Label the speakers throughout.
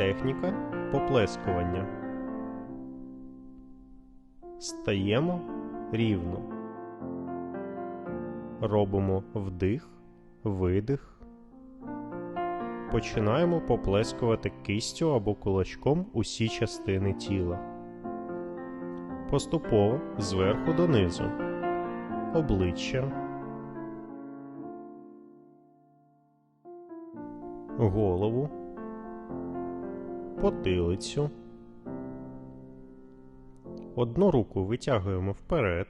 Speaker 1: Техніка поплескування. Стаємо рівно. Робимо вдих, видих. Починаємо поплескувати кистю або кулачком усі частини тіла. Поступово зверху донизу. Обличчя. Голову. Потилицю. Одну руку витягуємо вперед,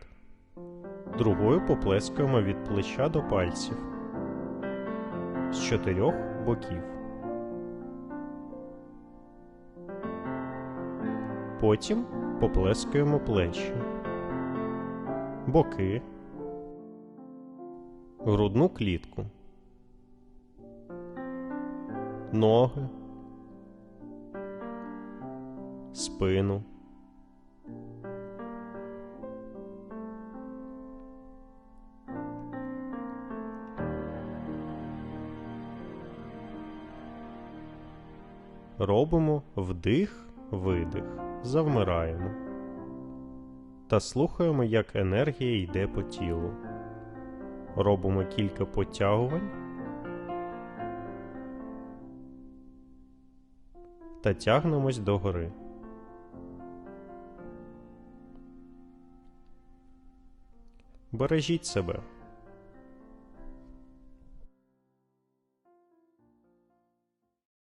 Speaker 1: другою поплескуємо від плеча до пальців. З чотирьох боків. Потім поплескуємо плечі, боки, грудну клітку, ноги, спину. Робимо вдих, видих, завмираємо та слухаємо, як енергія йде по тілу. Робимо кілька потягувань та тягнемось догори. Бережіть себе.